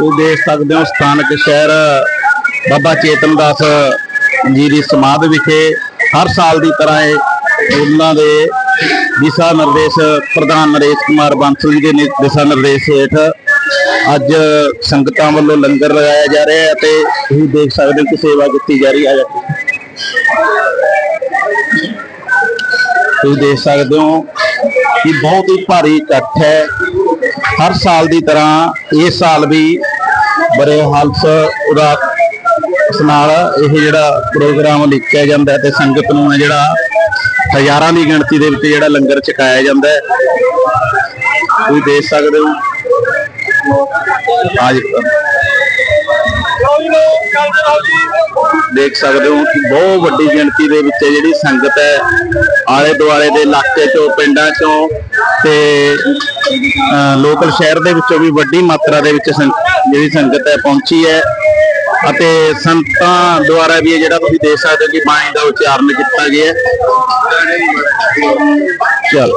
ਤੁਸੀਂ ਦੇਖ ਸਕਦੇ ਹੋ ਸਥਾਨਕ ਸ਼ਹਿਰ ਬਾਬਾ ਚੇਤਨ ਦਾਸ ਜੀ ਦੀ ਸਮਾਧ ਵਿਖੇ ਹਰ ਸਾਲ ਦੀ ਤਰ੍ਹਾਂ ਇਹ ਉਹਨਾਂ ਦੇ ਦਿਸ਼ਾ ਨਿਰਦੇਸ਼ ਪ੍ਰਧਾਨ ਨਰੇਸ਼ ਕੁਮਾਰ ਬਾਂਸਲ ਜੀ ਦੇ ਦਿਸ਼ਾ ਨਿਰਦੇਸ਼ ਹੇਠ ਅੱਜ ਸੰਗਤਾਂ ਵੱਲੋਂ ਲੰਗਰ ਲਗਾਇਆ ਜਾ ਰਿਹਾ ਹੈ ਅਤੇ ਤੁਸੀਂ ਦੇਖ ਸਕਦੇ ਹੋ ਕਿ ਸੇਵਾ ਕੀਤੀ ਜਾ ਰਹੀ ਹੈ। ਤੁਸੀਂ ਦੇਖ ਸਕਦੇ ਹੋ ਕਿ ਬਹੁਤ ਹੀ ਭਾਰੀ ਇਕੱਠ ਹੈ। ਹਰ ਸਾਲ ਦੀ ਤਰ੍ਹਾਂ ਇਸ ਸਾਲ ਵੀ ਬੜੇ ਹਲਸ ਉਦਾ ਇਸ ਨਾਲ ਇਹ ਜਿਹੜਾ ਪ੍ਰੋਗਰਾਮ ਲਿਖਿਆ ਜਾਂਦਾ ਤੇ ਸੰਗਤ ਨੂੰ ਜਿਹੜਾ ਹਜ਼ਾਰਾਂ ਦੀ ਗਿਣਤੀ ਦੇ ਵਿੱਚ ਜਿਹੜਾ ਲੰਗਰ ਛਕਾਇਆ ਜਾਂਦਾ ਹੈ। ਤੁਸੀਂ ਦੇਖ ਸਕਦੇ ਹੋ। ਆਜ ਦੇਖ ਸਕਦੇ ਹੋ ਕਿ ਬਹੁਤ ਵੱਡੀ ਗਿਣਤੀ ਦੇ ਵਿੱਚ ਜਿਹੜੀ ਸੰਗਤ ਹੈ, ਆਲੇ ਦੁਆਲੇ ਦੇ ਇਲਾਕੇ ਚੋਂ, ਪਿੰਡਾਂ ਚੋਂ ਤੇ ਲੋਕਲ ਸ਼ਹਿਰ ਦੇ ਵਿੱਚੋਂ ਵੀ ਵੱਡੀ ਮਾਤਰਾ ਦੇ ਵਿੱਚ ਸੰ- ਜਿਹੜੀ ਸੰਗਤ ਹੈ ਪਹੁੰਚੀ ਹੈ ਅਤੇ ਸੰਤਾਂ ਦੁਆਰਾ ਵੀ ਇਹ ਜਿਹੜਾ ਤੁਸੀਂ ਦੇਖ ਸਕਦੇ ਹੋ ਕਿ ਬਾਣੀ ਦਾ ਉਚਾਰਨ ਕੀਤਾ ਗਿਆ ਹੈ। ਚਲ।